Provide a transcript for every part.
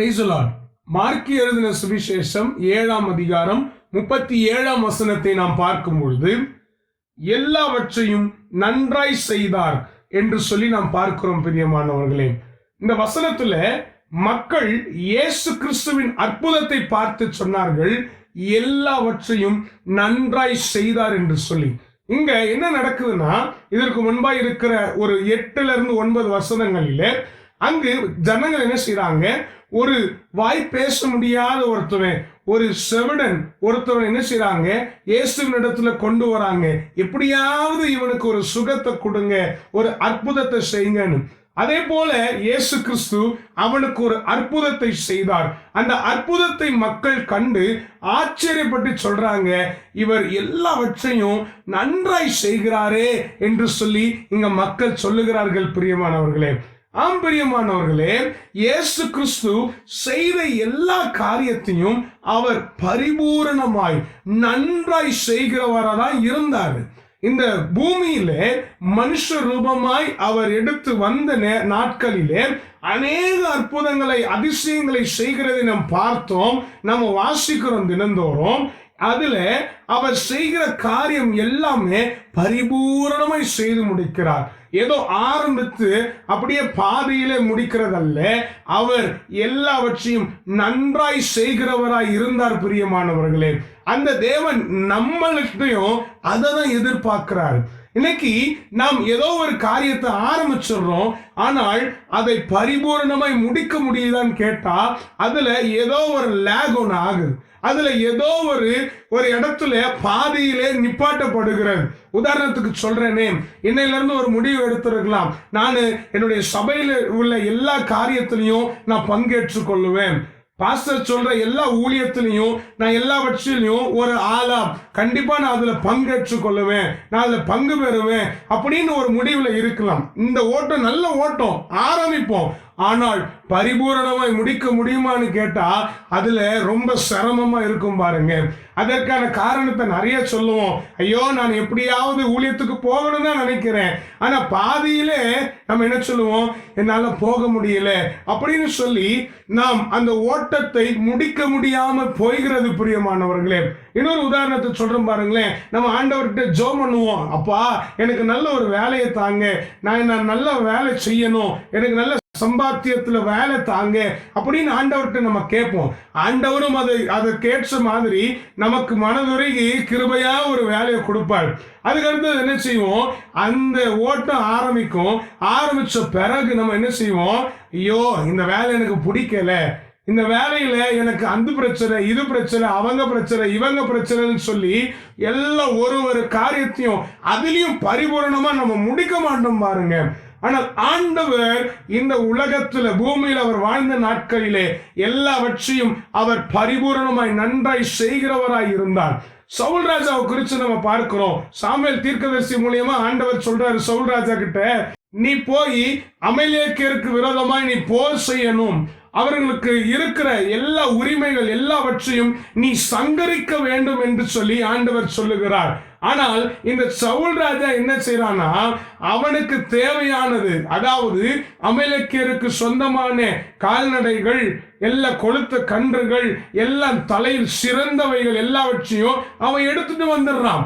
பிரைசலாட் marquee எழுதின சுவிசேஷம் ஏழாம் அதிகாரம் முப்பத்தி ஏழாம் வசனத்தை நாம் பார்க்கும் பொழுது எல்லாவற்றையும் நன்றாய் செய்தார் என்று சொல்லி நாம் பார்க்கிறோம் பிரியமானவர்களே. இந்த வசனத்துல மக்கள் இயேசு கிறிஸ்துவின் அற்புதத்தை பார்த்து சொன்னார்கள் எல்லாவற்றையும் நன்றாய் செய்தார் என்று சொல்லி. இங்க என்ன நடக்குதுன்னா இதற்கு முன்பாக இருக்கிற ஒரு எட்டுல இருந்து ஒன்பது வசனங்களில் அங்கு ஜனங்கள் என்ன செய்யறாங்க ஒரு வாய் பேச முடியாத ஒருத்தவன் ஒரு செவிடன் ஒருத்தவன் என்ன செய்யறாங்க இயேசுவின் இடத்துல கொண்டு வராங்க. எப்படியாவது இவனுக்கு ஒரு சுகத்தை கொடுங்க ஒரு அற்புதத்தை செய்யுங்கன்னு அதே போல இயேசு கிறிஸ்து அவனுக்கு ஒரு அற்புதத்தை செய்தார். அந்த அற்புதத்தை மக்கள் கண்டு ஆச்சரியப்பட்டு சொல்றாங்க இவர் எல்லாவற்றையும் நன்றாய் செய்கிறாரே என்று சொல்லி இங்க மக்கள் சொல்லுகிறார்கள் பிரியமானவர்களே. ஆம் பிரியமானவர்களே இயேசு கிறிஸ்து செய்த எல்லா காரியத்தையும் அவர் பரிபூரணமாய் நன்றாய் செய்கிறவராக தான் இருந்தார். இந்த பூமியிலே மனுஷ ரூபமாய் அவர் எடுத்து வந்த நே- நாட்களிலே அநேக அற்புதங்களை அதிசயங்களை செய்கிறதை நாம் பார்த்தோம் நம்ம வாசிக்கிறோம் தினந்தோறும். அதுல அவர் செய்கிற காரியம் எல்லாமே பரிபூரணமாய் செய்து முடிக்கிறார். ஏதோ ஆரம்பித்து அப்படியே பாதியிலே முடிக்கிறதல்ல. அவர் எல்லாவற்றையும் நன்றாய் செய்கிறவராய் இருந்தார் பிரியமானவர்களே. அந்த தேவன் நம்மளுக்கையும் அதை தான் எதிர்பார்க்கிறார். இன்னைக்கு நாம் ஏதோ ஒரு காரியத்தை ஆரம்பிச்சிடுறோம். ஆனால் அதை பரிபூர்ணமாய் முடிக்க முடியுதான்னு கேட்டால் அதில் ஏதோ ஒரு லேக் ஒன்று ஆகுது. அதில் ஏதோ ஒரு ஒரு இடத்துல பாதியிலே நிப்பாட்டப்படுகிறது உதாரணத்துக்கு சொல்கிறேனே இன்னையிலேருந்து ஒரு முடிவு எடுத்திருக்கலாம். நான் என்னுடைய சபையில் உள்ள எல்லா காரியத்திலையும் நான் பங்கேற்றுக் கொள்ளுவேன் பாஸ்டர் சொல்ற எல்லா ஊழியத்திலையும் நான் எல்லாவற்றிலையும் ஒரு ஆளா கண்டிப்பா நான் அதுல பங்கேற்றுக் கொள்ளுவேன் நான் அதுல பங்கு பெறுவேன் அப்படின்னு ஒரு முடிவுல இருக்கலாம். இந்த ஓட்டம் நல்ல ஓட்டம். ஆரம்பிப்போம். ஆனால் பரிபூரணமாய் முடிக்க முடியுமான்னு கேட்டால் அதில் ரொம்ப சிரமமா இருக்கும் பாருங்க. அதற்கான காரணத்தை நிறைய சொல்லுவோம். ஐயோ நான் எப்படியாவது ஊழியத்துக்கு போகணும் தான் நினைக்கிறேன். ஆனால் பாதியிலே நம்ம என்ன சொல்லுவோம்? என்னால் போக முடியல. அப்படின்னு சொல்லி நாம் அந்த ஓட்டத்தை முடிக்க முடியாமல் போய்கிறது பிரியமானவர்களே. இன்னொரு உதாரணத்தை சொல்கிறோம் பாருங்களேன். நம்ம ஆண்டவர்கிட்ட ஜோ பண்ணுவோம். அப்பா எனக்கு நல்ல ஒரு வேலையை தாங்க. நான் நான் நல்ல வேலை செய்யணும். எனக்கு நல்ல சம்பாத்தியத்தில் வேலை தாங்க அப்படின்னு ஆண்டவர்கிட்ட நம்ம கேட்போம். ஆண்டவரும் அதை அதை கேட்ட மாதிரி நமக்கு மனதுருகி கிருபையாக ஒரு வேலையை கொடுப்பார். அதுக்கடுத்து என்ன செய்வோம்? அந்த ஓட்டம் ஆரம்பிக்கும். ஆரம்பித்த பிறகு நம்ம என்ன செய்வோம்? ஐயோ இந்த வேலை எனக்கு பிடிக்கல. இந்த வேலையில எனக்கு அந்த பிரச்சனை இது பிரச்சனை அவங்க பிரச்சனை இவங்க பிரச்சனைன்னு சொல்லி எல்லா ஒரு ஒரு காரியத்தையும் அதுலேயும் பரிபூர்ணமாக நம்ம முடிக்க மாட்டோம் பாருங்க. ஆனால் ஆண்டவர் இந்த உலகத்தில் பூமியில் அவர் வாழ்ந்த நாட்களிலே எல்லாவற்றையும் அவர் பரிபூரணமாய் நன்றாய் செய்கிறவராய் இருந்தார். சவுல் ராஜாவை குறித்து நம்ம பார்க்கிறோம். சாமியல் தீர்க்கதரிசி மூலியமா ஆண்டவர் சொல்றாரு சவுல் ராஜா கிட்ட நீ போய் அமலேக்கியருக்கு விரோதமாய் நீ போர் செய்யணும். அவர்களுக்கு இருக்கிற எல்லா உரிமைகள் எல்லாவற்றையும் நீ சங்கரிக்க வேண்டும் என்று சொல்லி ஆண்டவர் சொல்லுகிறார். ஆனால் இந்த சவுல் ராஜா என்ன செய்யறானா அவனுக்கு தேவையானது அதாவது அமலக்கியருக்கு சொந்தமான கால்நடைகள் எல்லா கொளுத்த கன்றுகள் எல்லாம் தலையில் சிறந்தவைகள் எல்லாவற்றையும் அவன் எடுத்துட்டு வந்துடுறான்.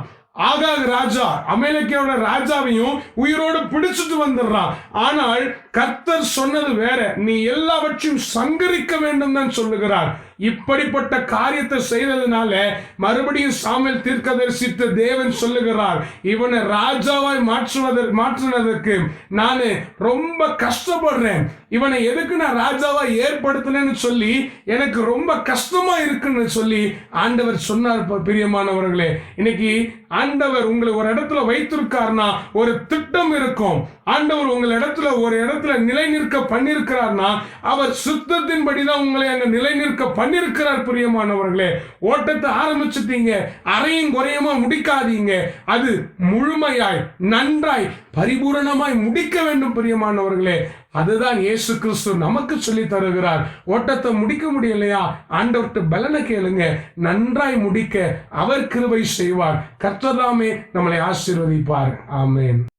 ஆகாது ராஜா அமெரிக்காவோட ராஜாவையும் உயிரோடு பிடிச்சிட்டு வந்துடுறான். ஆனால் கர்த்தர் சொன்னது வேற. நீ எல்லாவற்றையும் சங்கரிக்க வேண்டும் தான் சொல்லுகிறார். இப்படிப்பட்ட காரியத்தை செய்ததுனால மறுபடியும் சாமியல் தீர்க்கதரிசித்த தேவன் சொல்லுகிறார் இவனை ராஜாவாய் மாற்றுவதற்கு மாற்றினதற்கு நான் ரொம்ப கஷ்டப்படுறேன். இவனை எதுக்கு நான் ராஜாவா ஏற்படுத்தினேன்னு சொல்லி எனக்கு ரொம்ப கஷ்டமா இருக்குன்னு சொல்லி ஆண்டவர் சொன்னார் பிரியமானவர்களே. இன்னைக்கு ஆண்டவர் உங்களை ஒரு இடத்துல வைத்திருக்காருன்னா ஒரு திட்டம் இருக்கும். ஆண்டவர் உங்கள் இடத்துல ஒரு இடத்துல நிலை நிற்க பண்ணியிருக்கிறார்னா அவர் சுத்தத்தின்படி தான் உங்களை அங்க நிலை நிற்க பண்ணிருக்கிறார் பிரியமானவர்களே. ஓட்டத்தை ஆரம்பிச்சிட்டீங்க அறையும் குறையுமா முடிக்காதீங்க. அது முழுமையாய் நன்றாய் பரிபூரணமாய் முடிக்க வேண்டும் பிரியமானவர்களே. அதுதான் இயேசு கிறிஸ்து நமக்கு சொல்லி தருகிறார். ஓட்டத்தை முடிக்க முடியலையா? ஆண்டவர்கிட்ட பலனை கேளுங்க. நன்றாய் முடிக்க அவர் கிருபை செய்வார். கர்த்ததாமே நம்மளை ஆசீர்வதிப்பார். ஆமேன்.